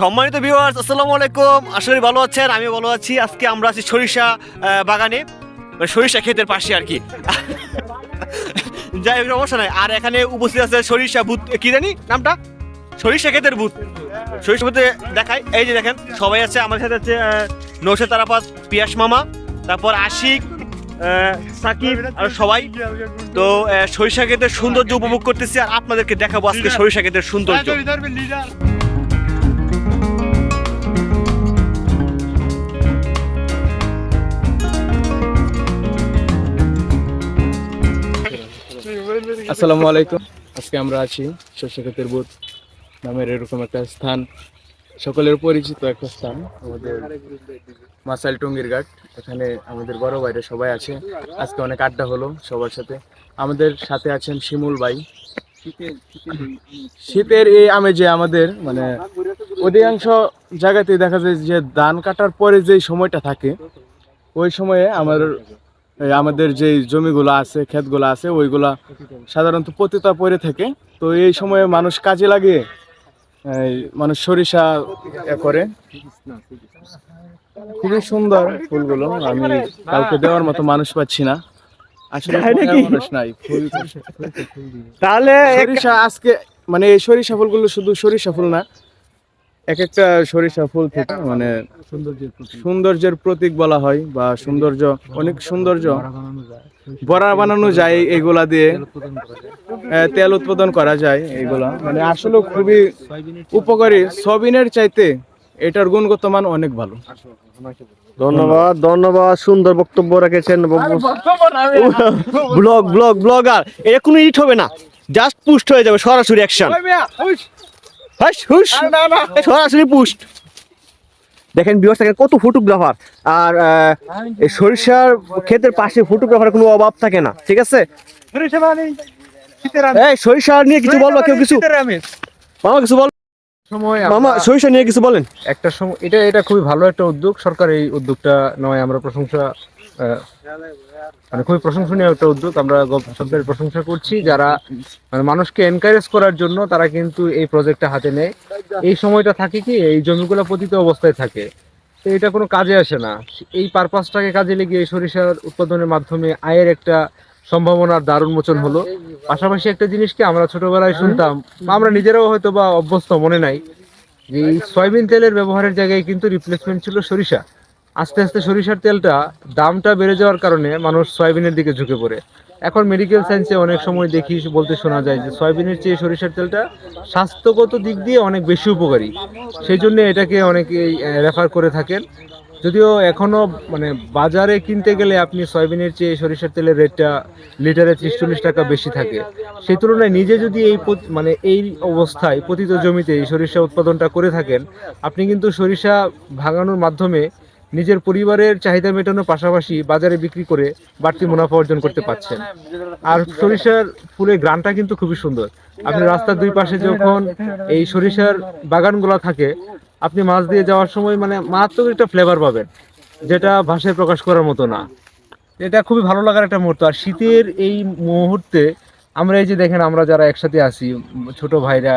সম্মানিত ভিউয়ার্স আসসালামু আলাইকুম। করি ভালো আছেন আমি ভালো আছি। আজকে আমরা আছি সরিষা বাগানে। মানে সরিষা ক্ষেতের পাশে আর কি। যাই সমস্যা নাই। আর এখানে উপস্থিত আছে সরিষা ভূত কি জানি নামটা? সরিষা ক্ষেতের ভূত। সরিষা ভূতে দেখাই। এই যে দেখেন, সবাই আছে। আমার সাথে আছে নৌসে তারাপাত, পিয়াস মামা, তারপর আশিক সাকিব আর সবাই। তো সরিষা ক্ষেতের সৌন্দর্য উপভোগ করতেছি আর আপনাদেরকে দেখাবো আজকে সরিষা ক্ষেতের সৌন্দর্য। আসসালামু আলাইকুম। আজকে আমরা আছি শস্যক্ষেতের বুথ নামের এরকম একটা স্থান, সকলের পরিচিত একটা স্থান, আমাদের মাসাইল টঙ্গির ঘাট। এখানে আমাদের বড় বাইরে সবাই আছে। আজকে অনেক আড্ডা হলো সবার সাথে। আমাদের সাথে আছেন শিমুল ভাই। শীতের এই আমেজে আমাদের মানে অধিকাংশ জায়গাতে দেখা যায় যে ধান কাটার পরে যে সময়টা থাকে, ওই সময়ে আমার আমাদের যে জমিগুলো আছে ক্ষেতগুলো আছে ওইগুলা সাধারণত পতিতা পড়ে থাকে। তো এই সময়ে মানুষ কাজে লাগে মানুষ সরিষা করে। খুবই সুন্দর ফুলগুলো আমি কাউকে দেওয়ার মতো মানুষ পাচ্ছি না। তাহলে সরিষা আজকে মানে এই সরিষা ফুলগুলো শুধু সরিষা ফুল না এক একটা সরিষা ফুল থেকে মানে সৌন্দর্যের প্রতীক। বলা হয় বা সৌন্দর্য অনেক সৌন্দর্য। বড়া বানানো যায় এগুলা দিয়ে। তেল উৎপাদন করা যায়। এগুলা। মানে আসলে খুবই উপকারী। সবিনের চাইতে এটার গুণগত মান অনেক ভালো। ধন্যবাদ ধন্যবাদ সুন্দর বক্তব্য রেখেছেন ব্লগ ব্লগ ব্লগার এটা কোনো ইট হবে না। জাস্ট পুষ্ট হয়ে যাবে সরাসরি অ্যাকশন সরাসরি পুস্ট দেখেন বিভাগ থাকে কত ফটোগ্রাফার আর আহ, সরিষার ক্ষেতের পাশে ফটোগ্রাফার কোনো অভাব থাকে না ঠিক আছে? এই সরিষা নিয়ে কিছু বলবা কেউ কিছু? মামা কিছু বল মামা সরিষা নিয়ে কিছু বলেন। একটা সময় এটা এটা খুবই ভালো একটা উদ্যোগ। সরকার এই উদ্যোগটা নয় আমরা প্রশংসা মানে খুবই প্রশংসনীয় একটা উদ্যোগ। আমরা সরকারের প্রশংসা করছি। যারা মানে মানুষকে এনকারেজ করার জন্য তারা কিন্তু এই প্রজেক্টটা হাতে নেয়। এই সময়টা থাকে কি, এই জমিগুলো পতিত অবস্থায় থাকে। তো এটা কোনো কাজে আসে না। এই পারপাসটাকে কাজে লেগে সরিষার উৎপাদনের মাধ্যমে আয়ের একটা সম্ভাবনার দারুণ মোচন হলো। পাশাপাশি একটা জিনিসকে আমরা ছোটবেলায় শুনতাম, আমরা নিজেরাও হয়তো বা অভ্যস্ত মনে নাই, যে সয়াবিন তেলের ব্যবহারের জায়গায় কিন্তু রিপ্লেসমেন্ট ছিল সরিষা। আস্তে আস্তে সরিষার তেলটা দামটা বেড়ে যাওয়ার কারণে মানুষ সয়াবিনের দিকে ঝুঁকে পড়ে। এখন মেডিকেল সায়েন্সে অনেক সময় দেখি, বলতে শোনা যায় যে সয়াবিনের চেয়ে সরিষার তেলটা স্বাস্থ্যগত দিক দিয়ে অনেক বেশি উপকারী। সেই জন্য এটাকে অনেকেই রেফার করে থাকেন। যদিও এখনও মানে বাজারে কিনতে গেলে আপনি সয়াবিনের চেয়ে সরিষার তেলের রেটটা লিটারে ত্রিশ চল্লিশ টাকা বেশি থাকে। সেই তুলনায় নিজে যদি এই মানে এই অবস্থায় পতিত জমিতে সরিষা উৎপাদনটা করে থাকেন, আপনি কিন্তু সরিষা ভাঙানোর মাধ্যমে নিজের পরিবারের চাহিদা মেটানোর পাশাপাশি বাজারে বিক্রি করে বাড়তি মুনাফা অর্জন করতে পারছেন। আর সরিষার ফুলের গ্রানটা কিন্তু খুবই সুন্দর। আপনি রাস্তার দুই পাশে যখন এই সরিষার বাগানগুলো থাকে, আপনি মাছ দিয়ে যাওয়ার সময় মানে মারাত্মক একটা ফ্লেভার পাবেন, যেটা ভাষায় প্রকাশ করার মতো না। এটা খুবই ভালো লাগার একটা মুহূর্ত। আর শীতের এই মুহূর্তে আমরা এই যে দেখেন, আমরা যারা একসাথে আছি, ছোট ভাইরা,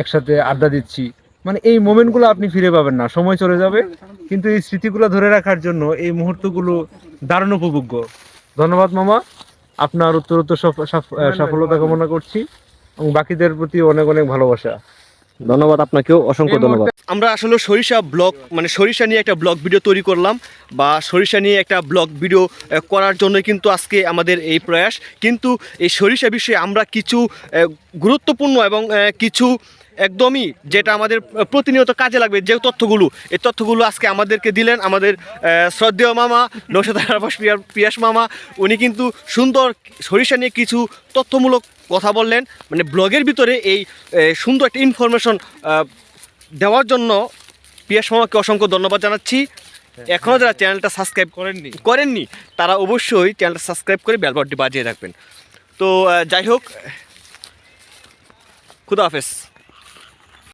একসাথে আড্ডা দিচ্ছি মানে এই মোমেন্টগুলো আপনি ফিরে পাবেন না সময় চলে যাবে। কিন্তু এই স্মৃতিগুলো ধরে রাখার জন্য এই মুহূর্তগুলো দারুণ উপভোগ্য। ধন্যবাদ মামা আপনার উত্তরোত্তর সফ- সফলতা কামনা করছি এবং বাকিদের প্রতি অনেক অনেক ভালোবাসা। ধন্যবাদ আপনাকেও অসংখ্য ধন্যবাদ। আমরা আসলে সরিষা ব্লগ মানে সরিষা নিয়ে একটা ব্লগ ভিডিও তৈরি করলাম বা সরিষা নিয়ে একটা ব্লগ ভিডিও করার জন্য কিন্তু আজকে আমাদের এই প্রয়াস। কিন্তু এই সরিষা বিষয়ে আমরা কিছু আহ, গুরুত্বপূর্ণ এবং আহ, কিছু একদমই যেটা আমাদের প্রতিনিয়ত কাজে লাগবে যে তথ্যগুলো। এই তথ্যগুলো আজকে আমাদেরকে দিলেন আমাদের শ্রদ্ধেয় মামা নৌসাদ আরাফাস পিয়া- পিয়াস মামা। উনি কিন্তু সুন্দর সরিষা নিয়ে কিছু তথ্যমূলক কথা বললেন। মানে ব্লগের ভিতরে এই সুন্দর একটা ইনফরমেশন দেওয়ার জন্য পিয়াস মামাকে অসংখ্য ধন্যবাদ জানাচ্ছি। এখনও যারা চ্যানেলটা সাবস্ক্রাইব করেননি। করেননি তারা অবশ্যই চ্যানেলটা সাবস্ক্রাইব করে বেলবটটি বাজিয়ে রাখবেন। তো যাই হোক খুদা হাফেজ।